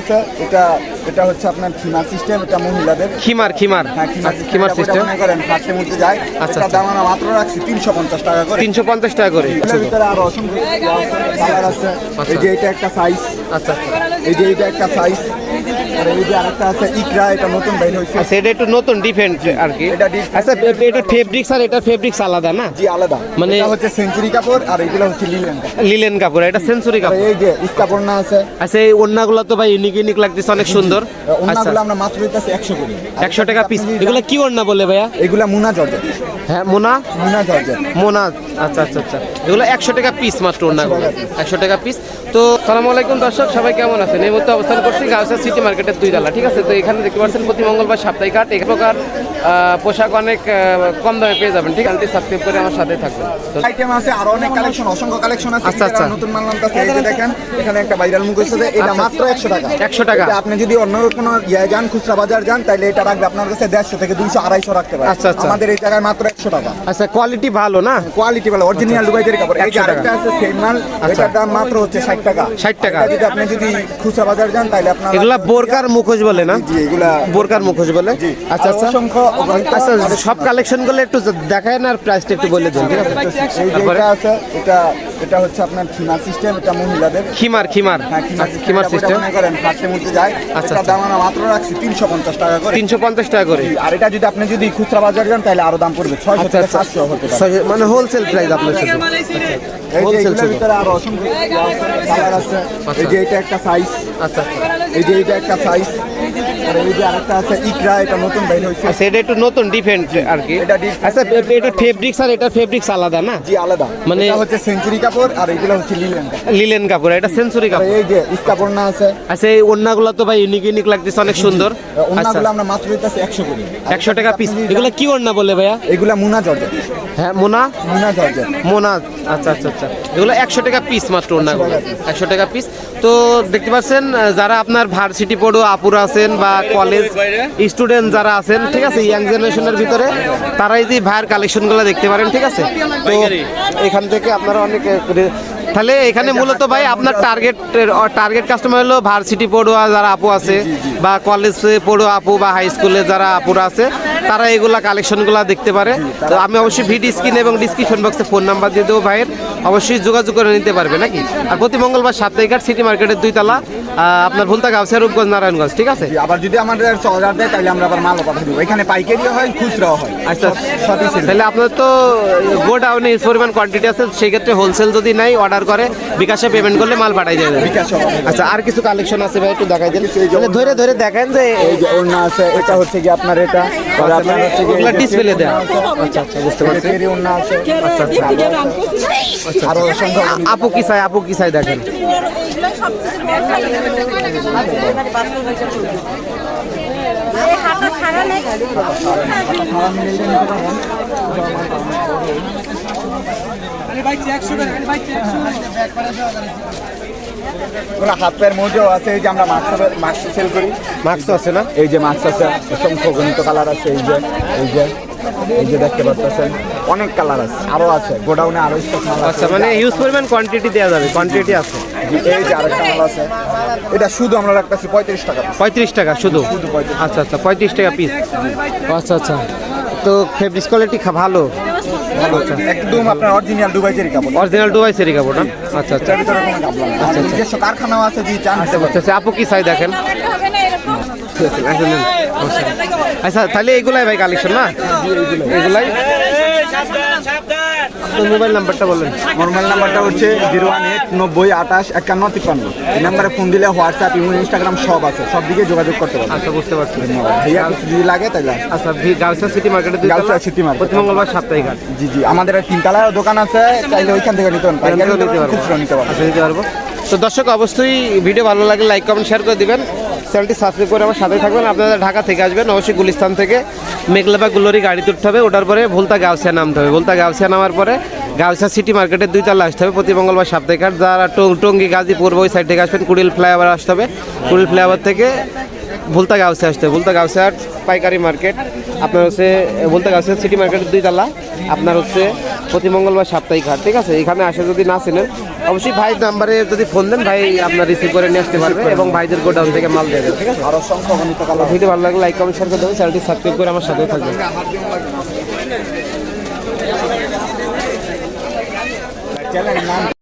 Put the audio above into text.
আছে এটা এটা হচ্ছে আপনার খিমার সিস্টেম এটা মহিলাদের। খিমার খিমার। হ্যাঁ খিমার আচ্ছা, সিস্টেম মনে করেন ফার্স্টে মধ্যে যায়। আচ্ছা, আচ্ছা। দাম আমরা মাত্র রাখছি তিনশো পঞ্চাশ টাকা করে। তিনশো পঞ্চাশ টাকা করে। এটার ভিতরে আরও অসংখ্য কালার আছে। আচ্ছা। এই যে এটা একটা সাইজ আচ্ছা আচ্ছা। এই যে এটা একটা সাইজ আর এই যে আরেকটা আছে ইকরা এটা নতুন বাইর হয়েছে। আচ্ছা এটা একটু নতুন ডিফেন্ট আর কি। এটা আচ্ছা এটা ফেব্রিক্স আর এটা ফেব্রিক্স আলাদা না? জি আলাদা। মানে- এটা হচ্ছে সেঞ্চুরি কাপড় আর এগুলো হচ্ছে লিলেন লিলেন কাপড় এটা সেঞ্চুরি কাপড়। এই যে ইস্কাপড় না আছে। আচ্ছা এই ওড়নাগুলো তো ভাই ইউনিক ইউনিক লাগতেছে অনেক সুন্দর। আচ্ছা। আমরা মাত্র দিতেছি একশো করে। একশো টাকা পিস এগুলো কি ওড়না বলে ভাইয়া? এগুলা মুনা জর্জেট। হ্যাঁ মোনা? মুনা মোনা আচ্ছা আচ্ছা আচ্ছা। এগুলো একশো টাকা পিস মাত্র ওড়নাগুলো একশো টাকা পিস তো সালাম আলাইকুম দর্শক সবাই কেমন আছেন? এই মধ্যে অবস্থান করছি গাউসা সিটি মার্কেটের দুই ডালা ঠিক আছে? তো এখানে দেখতে পাচ্ছেন প্রতি মঙ্গলবার সাপ্তাহিক হাট এক প্রকার পোশাক অনেক কম দামে পেয়ে যাবেন। ঠিক আছে সাবস্ক্রাইব করে আমার সাথে থাকবেন। আইটেম আছে আরও অনেক কালেকশন অসংখ্য কালেকশন আছে। আচ্ছা, আচ্ছা। নতুন মাল নামতাছে এই যে দেখেন এখানে একটা ভাইরাল মুখ এটা মাত্র 100 টাকা। 100 টাকা। আপনি যদি অন্য কোনো ইয়ে যান খুচরা বাজার যান তাহলে এটা রাখবে আপনার কাছে 150 থেকে 200 250 রাখতে পারে আচ্ছা, আচ্ছা। আমাদের এই জায়গায় মাত্র 100 টাকা। আচ্ছা কোয়ালিটি ভালো না? কোয়ালিটি ভালো অরিজিনাল দুবাইদের কাপড়। এই যে আরেকটা আছে সেম মাল আচ্ছা। এটার দাম মাত্র হচ্ছে 60 টাকা। 60 টাকা। এটা যদি আপনি যদি খুচরা বাজার যান তাহলে আপনার এগুলা বোরকার মুখোশ বলে না? জি এগুলা বোরকার মুখোশ বলে? আচ্ছা আচ্ছা। অসংখ্য আচ্ছা সব কালেকশনগুলো একটু দেখায় না আর প্রাইসটা একটু বলে দিন ঠিক আছে? এই যে এটা আছে এটা এটা হচ্ছে আপনার খিমার সিস্টেম এটা মহিলাদের। খিমার খিমার। হ্যাঁ খিমার আচ্ছা, সিস্টেম মনে করেন ফার্স্টের মধ্যে যায়। আচ্ছা, আচ্ছা। দাম আমরা মাত্র রাখছি তিনশো পঞ্চাশ টাকা করে। তিনশো পঞ্চাশ টাকা করে। আর এটা যদি আপনি যদি খুচরা বাজার যান তাহলে আরও দাম পড়বে ছয়শো আচ্ছা থেকে আচ্ছা। সাতশো হতে পারে। মানে হোলসেল প্রাইস আপনার সাথে। ভিতরে আরও অসংখ্য কালার আছে। এই যে এটা একটা সাইজ আচ্ছা আচ্ছা। এই যে এটা একটা সাইজ আর এই যে আরেকটা আছে ইকরা এটা নতুন বাইর হয়েছে। আচ্ছা এটা একটু নতুন ডিফেন্ট আর কি। আচ্ছা এটা ফেব্রিক্স আর এটা ফেব্রিক্স আলাদা না? জি আলাদা। মানে- এটা হচ্ছে সেঞ্চুরি কাপড় আর এগুলো হচ্ছে লিলেন কাপড়। লিলেন কাপড় এটা সেঞ্চুরি কাপড়। এই যে ইস্কাপড় না আছে। আচ্ছা এই তো ভাই ইউনিক ইউনিক লাগতেছে অনেক সুন্দর। আচ্ছা। আমরা মাত্র দিতেছি একশো করে একশো টাকা পিস এগুলো কি ওড়না বলে ভাইয়া? এগুলা মুনা জর্জেট। হ্যাঁ মোনা? মুনা মোনা আচ্ছা আচ্ছা আচ্ছা। এগুলো একশো টাকা পিস মাত্র ওড়নাগুলো একশো টাকা পিস তো দেখতে পাচ্ছেন যারা আপনার ভার্সিটি পড়ো আপুরা আছেন বা কলেজ স্টুডেন্ট যারা আছেন ঠিক আছে ইয়াং জেনারেশনের ভিতরে তারাই যে ভাইয়ের কালেকশনগুলো দেখতে পারেন ঠিক আছে? তো এখান থেকে আপনারা অনেক তাহলে এখানে মূলত ভাই আপনার টার্গেট টার্গেট কাস্টমার হলো ভার্সিটি পড়ুয়া যারা আপু আছে বা কলেজে পড়ুয়া আপু বা হাই স্কুলে যারা আপুরা আছে তারা এগুলা কালেকশনগুলো দেখতে পারে। তো আমি অবশ্যই ভিডিও স্ক্রিন এবং ডিসক্রিপশন বক্সে ফোন নাম্বার দিয়ে দেবো ভাইয়ের। অবশ্যই যোগাযোগ করে নিতে পারবে নাকি? আর প্রতি মঙ্গলবার সাপ্তাহিক হাট সিটি মার্কেটের দুই তলা আপনার ভুলতা গাউসিয়া রূপগঞ্জ নারায়ণগঞ্জ ঠিক আছে? আবার যদি আমাদের অর্ডার দেয় তাহলে আমরা আবার মালও পাঠিয়ে দেবো। এখানে পাইকারিও হয় খুচরাও হয়। আচ্ছা। তাহলে আপনার তো গোডাউনে পরিমাণ কোয়ান্টিটি আছে সেই ক্ষেত্রে হোলসেল যদি নাই অর্ডার করে বিকাশে পেমেন্ট করলে মাল পাঠাই যাবে। আচ্ছা আর কিছু কালেকশন আছে ভাই একটু দেখাই দেন। ধরে ধরে দেখেন যে এই যে ওড়না আছে এটা হচ্ছে কি আপনার এটা। আর আপনার হচ্ছে ওগুলা ডিসপ্লে দেয়া আচ্ছা আচ্ছা বুঝতে পারছি। আচ্ছা আচ্ছা। আরও অসংখ্য আপু কি চাই আপু কি চাই দেখেন। ওরা হাত পায়ের মোজো আছে এই যে আমরা মাস্ক মাস্ক সেল করি। মাস্ক তো আছে না? এই যে মাস্ক আছে অসংখ্য গণিত কালার আছে এই যে এই যে এই যে দেখতে পাচ্ছেন। অনেক কালার আছে আরও আছে গোডাউনে আরও স্টক মাল আছে। আচ্ছা মানে ইউজ পরিমাণ কোয়ান্টিটি দেওয়া যাবে কোয়ান্টিটি আছে। এই যে আরেকটা মাল আছে। এটা শুধু আমরা রাখতেছি পঁয়ত্রিশ টাকা পঁয়ত্রিশ টাকা শুধু? শুধু আচ্ছা আচ্ছা পঁয়ত্রিশ টাকা পিস আচ্ছা আচ্ছা। তো ফেব্রিক্স কোয়ালিটি ভালো? একদম আপনার অরিজিনাল দুবাই জেরি কাপড় অরিজিনাল দুবাই সেরি কাপড় না আচ্ছা আচ্ছা আচ্ছা, আচ্ছা। নিজস্ব কারখানাও আছে যদি চান। আচ্ছা আচ্ছা আপু কি চাই দেখেন। আচ্ছা তাহলে এগুলাই ভাই কালেকশন না এগুলাই আপনার মোবাইল নাম্বারটা বললেন আমার মোবাইল নাম্বারটা হচ্ছে জিরো ওয়ান এইট নব্বই আঠাশ একান্ন তিপ্পান্ন। এই নাম্বারে ফোন দিলে হোয়াটসঅ্যাপ ইমো ইনস্টাগ্রাম সব আছে। সব দিকে যোগাযোগ করতে পারবেন। আচ্ছা বুঝতে পারছি। ভাইয়া কিছু যদি লাগে তাহলে। আচ্ছা গাউসা সিটি মার্কেটে দুই সিটি market। প্রতি মঙ্গলবার সাপ্তাহিক হাট জি জি। আমাদের তিনতলা দোকান আছে। চাইলে ওইখান থেকে নিতে নিতে পারবেন নিতে পারবেন আচ্ছা দিতে পারব। তো দর্শক অবশ্যই ভিডিও ভালো লাগলে লাইক কমেন্ট শেয়ার করে দিবেন। চ্যানেলটি সাবস্ক্রাইব করে আমার সাথে থাকবেন। আপনারা ঢাকা থেকে আসবেন, অবশ্যই গুলিস্তান থেকে মেঘলা বা গুলোরি গাড়ি তুলতে হবে। ওটার পরে ভুলতা গাউসিয়া নামতে হবে। ভুলতা গাউসিয়া নামার পরে গাউসিয়া সিটি মার্কেটের দুই তলা আসতে হবে। প্রতি মঙ্গলবার সাপ্তাহিক হাট যারা টঙ্গী, গাজীপুর ওই সাইড থেকে আসবেন, কুড়িল ফ্লাইওভার আসতে হবে। কুড়িল ফ্লাইওভার থেকে ভুলতা গাউসে আসতে হবে। ভুলতা গাউসে হাট পাইকারি মার্কেট আপনার হচ্ছে, ভুলতা গাউসে সিটি মার্কেটের দুই তালা আপনার হচ্ছে প্রতি মঙ্গলবার সাপ্তাহিক হাট ঠিক আছে? এখানে আসে যদি না চেনেন অবশ্যই ভাই নাম্বারে যদি ফোন দেন, ভাই আপনার রিসিভ করে নিয়ে আসতে পারবে এবং ভাইদের গোডাউন থেকে মাল দেবে, ঠিক আছে? ভিডিও ভালো লাগলে লাইক কমেন্ট শেয়ার করে দেবেন চ্যানেলটি সাবস্ক্রাইব করে আমার সাথে থাকবেন।